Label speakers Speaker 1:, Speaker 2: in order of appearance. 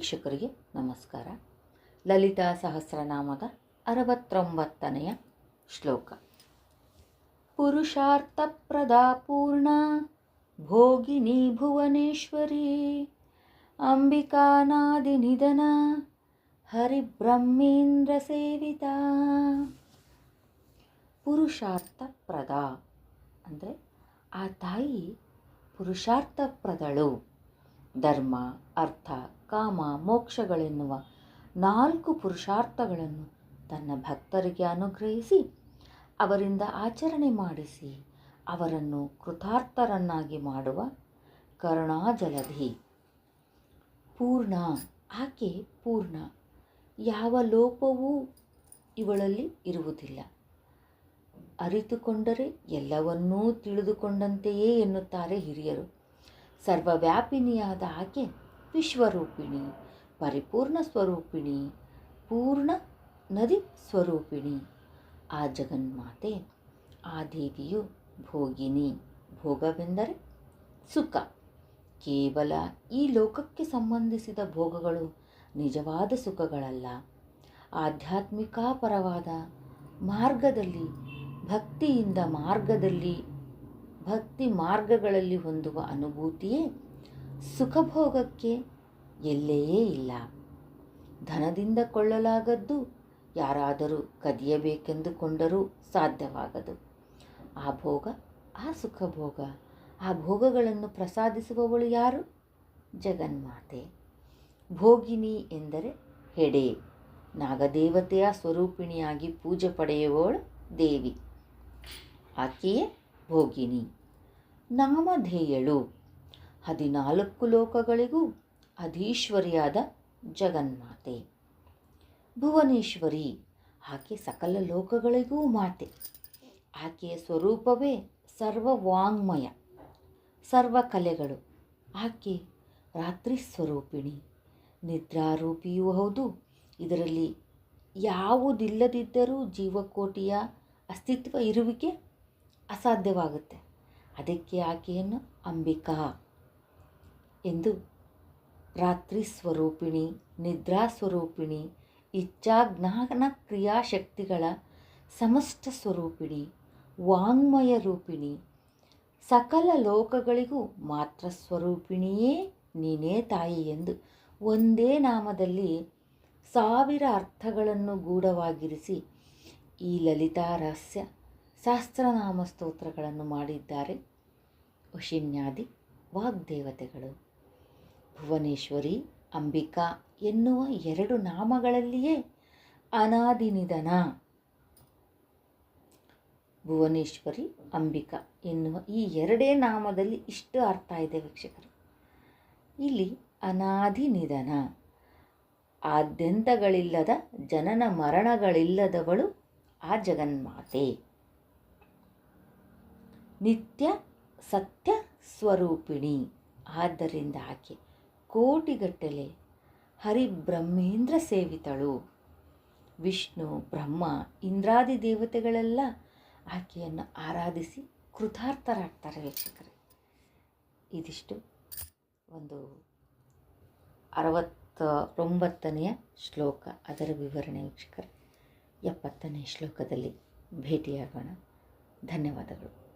Speaker 1: ವೀಕ್ಷಕರಿಗೆ ನಮಸ್ಕಾರ. ಲಲಿತಾ ಸಹಸ್ರನಾಮದ ಅರವತ್ತೊಂಬತ್ತನೆಯ ಶ್ಲೋಕ. ಪುರುಷಾರ್ಥಪ್ರದಾ ಪೂರ್ಣ ಭೋಗಿನಿ ಭುವನೇಶ್ವರಿ ಅಂಬಿಕಾನಾದಿನಿಧನ ಹರಿಬ್ರಹ್ಮೇಂದ್ರ ಸೇವಿತಾ. ಪುರುಷಾರ್ಥಪ್ರದ ಅಂದರೆ ಆ ತಾಯಿ ಪುರುಷಾರ್ಥಪ್ರದಳು. ಧರ್ಮ, ಅರ್ಥ ಕಾಮ, ಮೋಕ್ಷಗಳೆನ್ನುವ ನಾಲ್ಕು ಪುರುಷಾರ್ಥಗಳನ್ನು ತನ್ನ ಭಕ್ತರಿಗೆ ಅನುಗ್ರಹಿಸಿ, ಅವರಿಂದ ಆಚರಣೆ ಮಾಡಿಸಿ, ಅವರನ್ನು ಕೃತಾರ್ಥರನ್ನಾಗಿ ಮಾಡುವ ಕರುಣಾಜಲಧಿ. ಪೂರ್ಣ, ಆಕೆ ಪೂರ್ಣ. ಯಾವ ಲೋಪವೂ ಇವಳಲ್ಲಿ ಇರುವುದಿಲ್ಲ. ಅರಿತುಕೊಂಡರೆ ಎಲ್ಲವನ್ನೂ ತಿಳಿದುಕೊಂಡಂತೆಯೇ ಎನ್ನುತ್ತಾರೆ ಹಿರಿಯರು. ಸರ್ವವ್ಯಾಪಿನಿಯಾದ ಆಕೆ ವಿಶ್ವರೂಪಿಣಿ, ಪರಿಪೂರ್ಣ ಸ್ವರೂಪಿಣಿ, ಪೂರ್ಣ ನದಿ ಸ್ವರೂಪಿಣಿ. ಆ ಜಗನ್ಮಾತೆ, ಆ ದೇವಿಯು ಭೋಗಿನಿ. ಭೋಗವೆಂದರೆ ಸುಖ. ಕೇವಲ ಈ ಲೋಕಕ್ಕೆ ಸಂಬಂಧಿಸಿದ ಭೋಗಗಳು ನಿಜವಾದ ಸುಖಗಳಲ್ಲ. ಆಧ್ಯಾತ್ಮಿಕಾಪರವಾದ ಮಾರ್ಗದಲ್ಲಿ, ಭಕ್ತಿಯಿಂದ ಮಾರ್ಗದಲ್ಲಿ, ಭಕ್ತಿ ಮಾರ್ಗಗಳಲ್ಲಿ ಹೊಂದುವ ಅನುಭೂತಿಯೇ ಸುಖಭೋಗಕ್ಕೆ ಎಲ್ಲೆಯೇ ಇಲ್ಲ. ಧನದಿಂದ ಕೊಳ್ಳಲಾಗದ್ದು ಯಾರಾದರೂ ಕದಿಯಬೇಕೆಂದುಕೊಂಡರೂ ಸಾಧ್ಯವಾಗದು. ಆ ಭೋಗ, ಆ ಸುಖಭೋಗ, ಆ ಭೋಗಗಳನ್ನು ಪ್ರಸಾದಿಸುವವಳು ಯಾರು? ಜಗನ್ಮಾತೆ. ಭೋಗಿನಿ ಎಂದರೆ ಹೆಡೆ. ನಾಗದೇವತೆಯ ಸ್ವರೂಪಿಣಿಯಾಗಿ ಪೂಜೆ ಪಡೆಯುವವಳು ದೇವಿ. ಆಕೆಯೇ ಭೋಗಿನಿ. ನಾಮಧೇಯಳು. ಹದಿನಾಲ್ಕು ಲೋಕಗಳಿಗೂ ಅಧೀಶ್ವರಿಯಾದ ಜಗನ್ಮಾತೆ. ಭುವನೇಶ್ವರಿ, ಆಕೆ ಸಕಲ ಲೋಕಗಳಿಗೂ ಮಾತೆ. ಆಕೆಯ ಸ್ವರೂಪವೇ ಸರ್ವವಾಂಗ್ಮಯ ಸರ್ವ ಕಲೆಗಳು ಆಕೆ ರಾತ್ರಿ ಸ್ವರೂಪಿಣಿ. ನಿದ್ರಾರೂಪಿಯೂ ಹೌದು. ಇದರಲ್ಲಿ ಯಾವುದಿಲ್ಲದಿದ್ದರೂ ಜೀವಕೋಟಿಯ ಅಸ್ತಿತ್ವ ಇರುವಿಕೆ ಅಸಾಧ್ಯವಾಗುತ್ತೆ. ಅದಕ್ಕೆ ಆಕೆಯನ್ನು ಅಂಬಿಕಾ ಎಂದು. ರಾತ್ರಿ ಸ್ವರೂಪಿಣಿ, ನಿದ್ರಾ ಸ್ವರೂಪಿಣಿ ಇಚ್ಛಾಜ್ಞಾನ ಕ್ರಿಯಾಶಕ್ತಿಗಳ ಸಮಷ್ಟ ಸ್ವರೂಪಿಣಿ, ವಾಂಗ್ಮಯ ರೂಪಿಣಿ, ಸಕಲ ಲೋಕಗಳಿಗೂ ಮಾತ್ರ ಸ್ವರೂಪಿಣಿಯೇ ನೀನೇ ತಾಯಿ ಎಂದು ಒಂದೇ ನಾಮದಲ್ಲಿ ಸಾವಿರ ಅರ್ಥಗಳನ್ನು ಗೂಢವಾಗಿರಿಸಿ ಈ ಲಲಿತಾ ರಹಸ್ಯ ಸಹಸ್ರನಾಮ ಸ್ತೋತ್ರಗಳನ್ನು ಮಾಡಿದ್ದಾರೆ. ವಶಿನ್ಯಾದಿ ವಾಗ್ದೇವತೆಗಳು. ಭುವನೇಶ್ವರಿ, ಅಂಬಿಕಾ ಎನ್ನುವ ಎರಡು ನಾಮಗಳಲ್ಲಿಯೇ ಅನಾದಿನಿಧನ ಭುವನೇಶ್ವರಿ, ಅಂಬಿಕಾ ಎನ್ನುವ ಈ ಎರಡೇ ನಾಮದಲ್ಲಿ ಇಷ್ಟು ಅರ್ಥ ಇದೆ ವೀಕ್ಷಕರು. ಇಲ್ಲಿ ಅನಾದಿ ನಿಧನ. ಆದ್ಯಂತಗಳಿಲ್ಲದ, ಜನನ ಮರಣಗಳಿಲ್ಲದವಳು ಆ ಜಗನ್ಮಾತೆ. ನಿತ್ಯ ಸತ್ಯ ಸ್ವರೂಪಿಣಿ. ಆದ್ದರಿಂದ ಆಕೆ ಕೋಟಿಗಟ್ಟಲೆ ಹರಿಬ್ರಹ್ಮೇಂದ್ರ ಸೇವಿತಳು. ವಿಷ್ಣು, ಬ್ರಹ್ಮ, ಇಂದ್ರಾದಿ ದೇವತೆಗಳೆಲ್ಲ ಆಕೆಯನ್ನು ಆರಾಧಿಸಿ ಕೃತಾರ್ಥರಾಗ್ತಾರೆ ವೀಕ್ಷಕರೇ. ಇದಿಷ್ಟು ಒಂದು ಅರವತ್ತೊಂಬತ್ತನೆಯ ಶ್ಲೋಕ. ಅದರ ವಿವರಣೆ ವೀಕ್ಷಕರೇ, ಎಪ್ಪತ್ತನೇ ಶ್ಲೋಕದಲ್ಲಿ ಭೇಟಿಯಾಗೋಣ. ಧನ್ಯವಾದಗಳು.